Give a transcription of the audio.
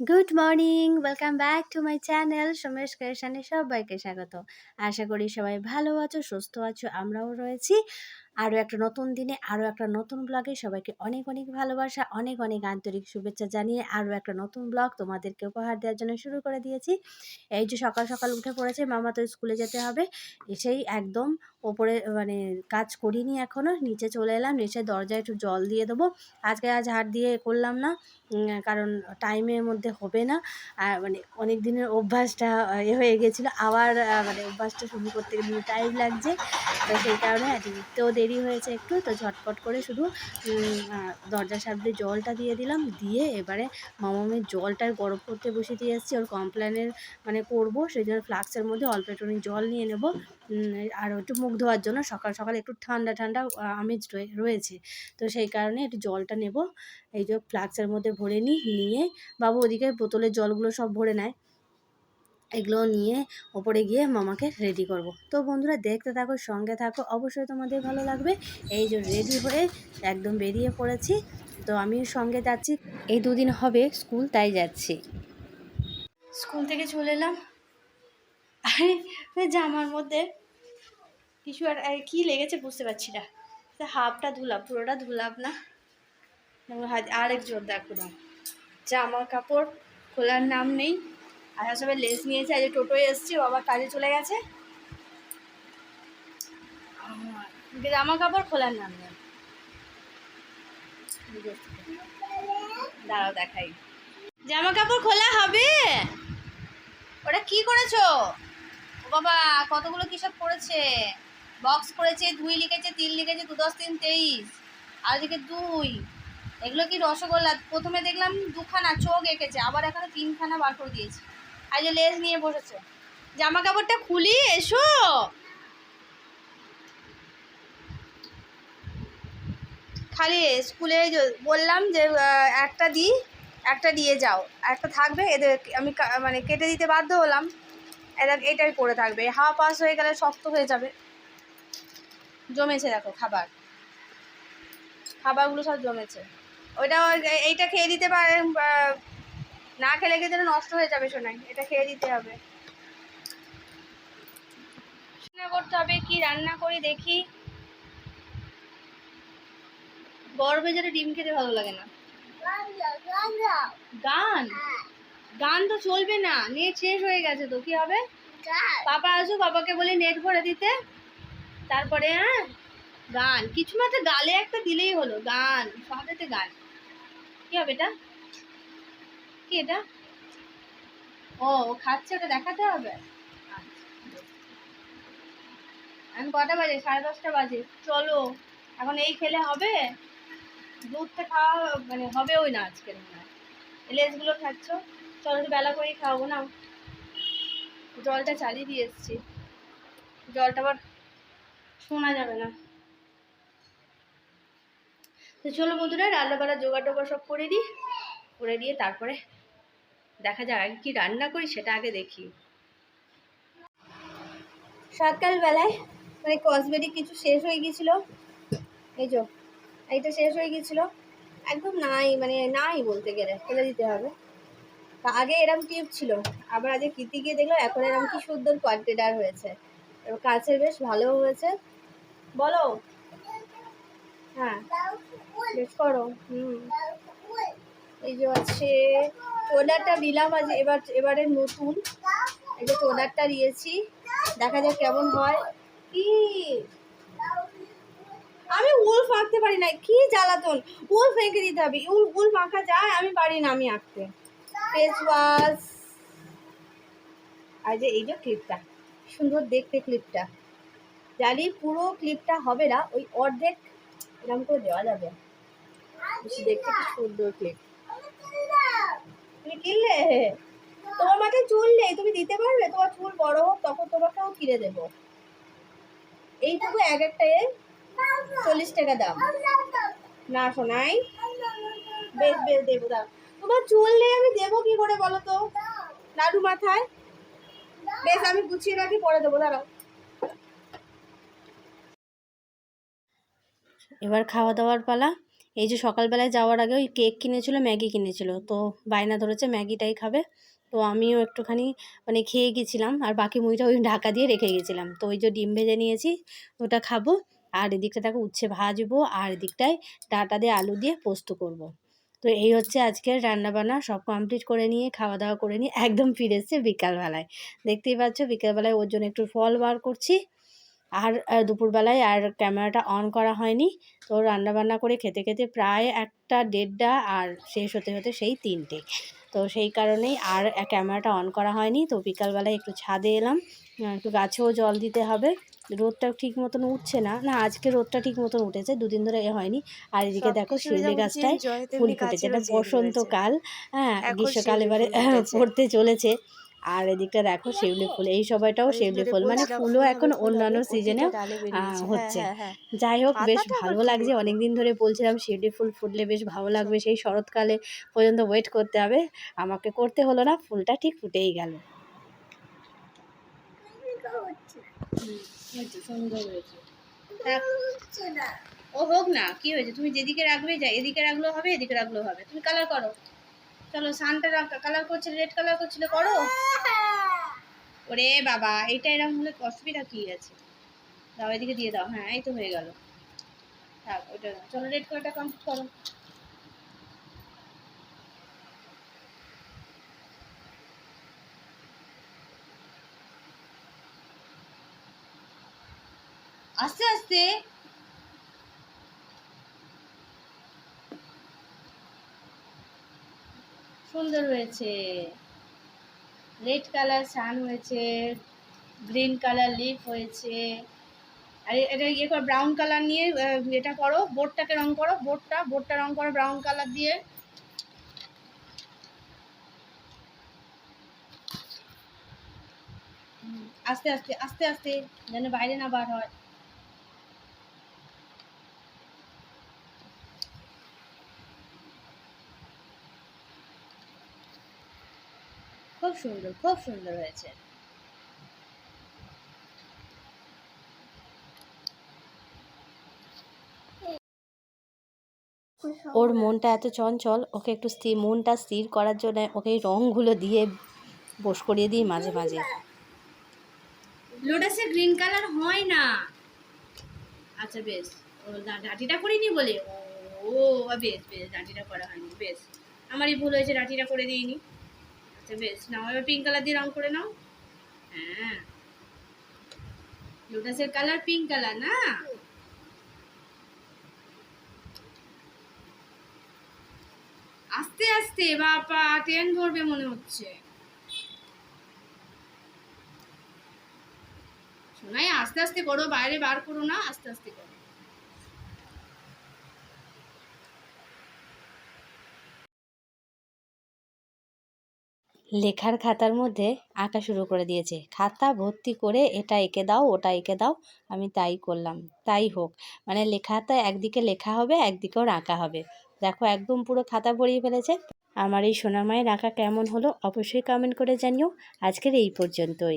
Good morning welcome back to my channel Somesh ক্রিয়েশনে সবাইকে স্বাগত। আশা করি সবাই ভালো আছো, সুস্থ আছো, আমরাও রয়েছি। আরও একটা নতুন দিনে আরও একটা নতুন ব্লগে সবাইকে অনেক অনেক ভালোবাসা, অনেক অনেক আন্তরিক শুভেচ্ছা জানিয়ে আরও একটা নতুন ব্লগ তোমাদেরকে উপহার দেওয়ার জন্য শুরু করে দিয়েছি। এই যে সকাল সকাল উঠে পড়েছে, মামা তো স্কুলে যেতে হবে। এসেই একদম ওপরে মানে কাজ করিনি এখনও নিচে চলে এলাম নিচে দরজায় একটু জল দিয়ে দেবো। আজকে আজ হাট দিয়ে করলাম না কারণ টাইমের মধ্যে হবে না। আর মানে অনেক দিনের অভ্যাসটা, এ হয়ে গেছিল। আবার মানে অভ্যাসটা শুরু করতে টাইম লাগছে। তো সেই কারণে আজকে দেরি হয়েছে একটু, তো ঝটপট করে শুধু দরজার সামনে জলটা দিয়ে দিলাম। দিয়ে এবারে মামামের জলটা গরম করতে বসিয়ে দিয়ে এসেছি। ওর কমপ্লেনের মানে করব, সেই জন্য ফ্লাক্সের মধ্যে অল্প একটুখানি জল নিয়ে নেব। আর একটু মুখ ধোয়ার জন্য সকাল সকাল একটু ঠান্ডা ঠান্ডা আমেজ রয়ে- রয়েছে। তো সেই কারণে একটু জলটা নেব। এই যে ফ্লাক্সের মধ্যে ভরে নিই, নিয়ে বাবু ওদিকে বোতলের জলগুলো সব ভরে নেয়। এগুলো নিয়ে ওপরে গিয়ে মামাকে রেডি করব। তো বন্ধুরা, দেখতে থাকো, সঙ্গে থাকো। অবশ্যই তোমাদের ভালো লাগবে। এই যে রেডি হয়ে একদম বেরিয়ে পড়েছি। তো আমি সঙ্গে যাচ্ছি। এই দুদিন হবে স্কুল তাই যাচ্ছি। স্কুল থেকে চলে এলাম। আরে জামার মধ্যে কিছু আর কি লেগেছে বুঝতে পারছি না। হাফটা ধুলাম, পুরোটা ধুলাম না। আরেক জোর দেখো জামা কাপড় খোলার নাম নেই। আর সবাই লেস নিয়েছে আজ টোটোয় এসছি, বাবা কাজে চলে গেছে। জামা কাপড় খোলার নাম নেই। দাঁড়াও দেখাই। জামা কাপড় খোলা হবে? ওটা কি করেছ? বাবা, কতগুলো কিসব করেছে বক্স করেছে দুই লিখেছে, তিন লিখেছে, দু দশ, তিন তেইশ, আর এদিকে দুই। এগুলো কি রসগোল্লা? প্রথমে দেখলাম দুখানা চোখ এঁকেছে, আবার এখানে তিনখানা বার করে দিয়েছে। যে লেজ নিয়ে বসেছে। জামা কাপড়টা খুলি, এসো। খালি স্কুলে বললাম যে একটা দিই, একটা দিয়ে যাও। একটা থাকবে, এদের আমি মানে কেটে দিতে বাধ্য হলাম। এদের এটাই পড়ে থাকবে। হাওয়া পাস হয়ে গেলে শক্ত হয়ে যাবে। জমেছে দেখো খাবার। খাবারগুলো সব জমেছে। ওইটা ওই- এইটা খেয়ে দিতে পারে না খেলে গিয়ে নষ্ট হয়ে যাবে শোনাই এটা খেয়ে দিতে হবে। রান্না করতে হবে, কি রান্না করি দেখি? গরমে যেন ডিম খেতে ভালো লাগে না। গান? গান তো চলবে না, নেট শেষ হয়ে গেছে তো, কি হবে? পাপা আসো, পাপাকে বলি নেট ভরে দিতে। তারপরে হ্যাঁ? গান, কিছু মাত্র গালে একটা দিলেই হলো, গান সবেতে গান। কি হবে এটা? কি এটা? ও খাচ্ছে ওটা দেখাতে হবে? আচ্ছা। এখন কটা বাজে? সাড়ে দশটা বাজে। চলো, এখন এই খেলে হবে? দুধটা খাওয়া মানে হবেও না আজকের মনে লেজগুলো খাচ্ছ? চলো একটু বেলা করেই খাওয়াবো না জলটা চালিয়ে দিয়ে এসছি। জলটা আবার শোনা যাবে না। তো চলো বন্ধুরা রান্না বান্না জোগাড় টোগাড় সব করে দিই। করে দিয়ে তারপরে দেখা যাক আগে কি রান্না করি সেটা আগে দেখি। সকালবেলায় মানে কসমেটিক কিছু শেষ হয়ে গিয়েছিল। এই যো, এইটা শেষ হয়ে গিয়েছিল। একদম নাই মানে নাই বলতে গেলে, ফেলে দিতে হবে। তা আগে এরম টিউব ছিল, আবার আজকে কীর্তি গিয়ে দেখল, এখন এরম কি সুন্দর কোয়ান্টিটার হয়েছে। এবার কাছের বেশ ভালো হয়েছে। বলো। হ্যাঁ বেশ করো, হুম। এই যে আছে টোনারটা দিলাম আজ, এবার, এবারে নতুন। এই যে টোনারটা দিয়েছি দেখা যাক কেমন হয়। কি? আমি উল ফাঁকতে পারি না কি জ্বালাতন? উল ফেঁকে দিতে হবে। উল উল মাখা যায়, আমি পারি না আমি আঁকতে। ফেস ওয়াশ আর যে এই যে ক্লিপটা সুন্দর দেখতে ক্লিপটা জানি পুরো ক্লিপটা হবে না, ওই অর্ধেক এরকম করে দেওয়া যাবে। দেখতে কি সুন্দর ক্লিপ কিনলে তোমার মাথায় চুল নেই, তুমি দিতে পারবে? তোমার চুল বড় হোক, তখন তোমাকেও কিনে দেবো। এইটুকু এক একটায় চল্লিশ টাকা দাম। না শোনাই। বেশ বেশ, দেবো, দাও। তোমার চুল নেই, আমি দেবো কি করে বলো তো? নাড়ু মাথায়? বেশ, আমি গুছিয়ে রাখি, পরে দেবো, দাঁড়াও। এবার খাওয়া দাওয়ার পালা। এই যে সকালবেলায় যাওয়ার আগে ওই কেক কিনেছিল, ম্যাগি কিনেছিল। তো বায়না ধরেছে ম্যাগিটাই খাবে। তো আমিও একটুখানি মানে খেয়ে গেছিলাম আর বাকি মুড়িটা ওই ঢাকা দিয়ে রেখে গেছিলাম। তো ওই যে ডিম ভেজে নিয়েছি, ওটা খাব। আর এদিকটা তাকে উচ্ছে ভাজবো আর এদিকটায় ডাটা দিয়ে আলু দিয়ে পোস্ত করব। তো এই হচ্ছে আজকের রান্নাবান্না। সব কমপ্লিট করে নিয়ে খাওয়া দাওয়া করে নিয়ে একদম ফিরে এসছে বিকালবেলায়। দেখতেই পাচ্ছ বিকালবেলায় ওর জন্য একটু ফল বার করছি। আর দুপুরবেলায় আর ক্যামেরাটা অন করা হয়নি। তো রান্নাবান্না করে খেতে খেতে প্রায় একটা দেড়টা আর শেষ হতে হতে সেই তিনটে। তো সেই কারণেই আর ক্যামেরাটা অন করা হয়নি। তো বিকালবেলায় একটু ছাদে এলাম। একটু গাছেও জল দিতে হবে। রোদটা ঠিক মতন উঠছে না। না আজকে রোদটা ঠিক মতন উঠেছে। দুদিন ধরে এ হয়নি। আর এদিকে দেখো শিউলি গাছটায় ফুল ফুটেছে। এটা বসন্তকাল। হ্যাঁ গ্রীষ্মকাল এবারে পড়তে চলেছে। আর এদিকটা দেখো শিউলি ফুল এই সময়টাও শিউলি ফুল মানে ফুলও এখন অন্যান্য সিজনে হচ্ছে। যাই হোক বেশ ভালো লাগছে? অনেকদিন ধরে বলছিলাম শিউলি ফুল ফুটলে বেশ ভালো লাগবে সেই শরৎকালে পর্যন্ত ওয়েট করতে হবে। আমাকে করতে হলো না ফুলটা ঠিক ফুটেই গেল। ও হোক না কি হয়েছে? তুমি যেদিকে রাখবে যা এদিকে রাখলেও হবে এদিকে রাখলেও হবে। তুমি কালার করো। চলো সানটা কালার করছিলে রেড কালার করছিলে, করো। ওরে বাবা, এইটা এরকম হলে অসুবিধা কি আছে? দাও, এদিকে দিয়ে দাও। হ্যাঁ এই তো হয়ে গেল। থাক দাও। চলো রেড কালারটা কমপ্লিট করো। আস্তে আস্তে। সুন্দর হয়েছে। রেড কালার সান হয়েছে গ্রিন কালার লিফ হয়েছে। আর এটা ইয়ে করো ব্রাউন কালার নিয়ে এটা করো, বোর্ডটাকে রং করো, বোর্ডটা বোর্ডটা রং করো ব্রাউন কালার দিয়ে। আস্তে আস্তে আস্তে আস্তে, যেন বাইরে না বার হয়। সুন্দর খুব সুন্দর হয়েছে। ওর মনটা এত চঞ্চল ওকে একটু স্থির মনটা স্থির করার জন্য ওকে এই রঙগুলো দিয়ে বস করিয়ে দিই মাঝে মাঝে। লোটাসে গ্রিন কালার হয় না। আচ্ছা বেশ। ও ডাঁটিটা করিনি বলে? ও ও, বেশ বেশ ডাঁটিটা করা হয়নি বেশ। আমারই ভুল হয়েছে ডাঁটিটা করে দিইনি। আচ্ছা বেশ নাও এবার পিঙ্ক কালার দিয়ে রং করে নাও। হ্যাঁ। লোটাসের কালার পিঙ্ক কালার না? আস্তে আস্তে, বাবা ট্রেন ধরবে মনে হচ্ছে। শোনাই আস্তে আস্তে করো, বাইরে বার করো না, আস্তে আস্তে করো। লেখার খাতার মধ্যে আঁকা শুরু করে দিয়েছে। খাতা ভর্তি করে এটা এঁকে দাও, ওটা এঁকে দাও, আমি তাই করলাম, তাই হোক। মানে লেখাটা একদিকে লেখা হবে, একদিকেও আঁকা হবে। দেখো একদম পুরো খাতা ভরিয়ে ফেলেছে। আমার এই সোনামায়ের আঁকা কেমন হলো অবশ্যই কমেন্ট করে জানিও। আজকের এই পর্যন্তই।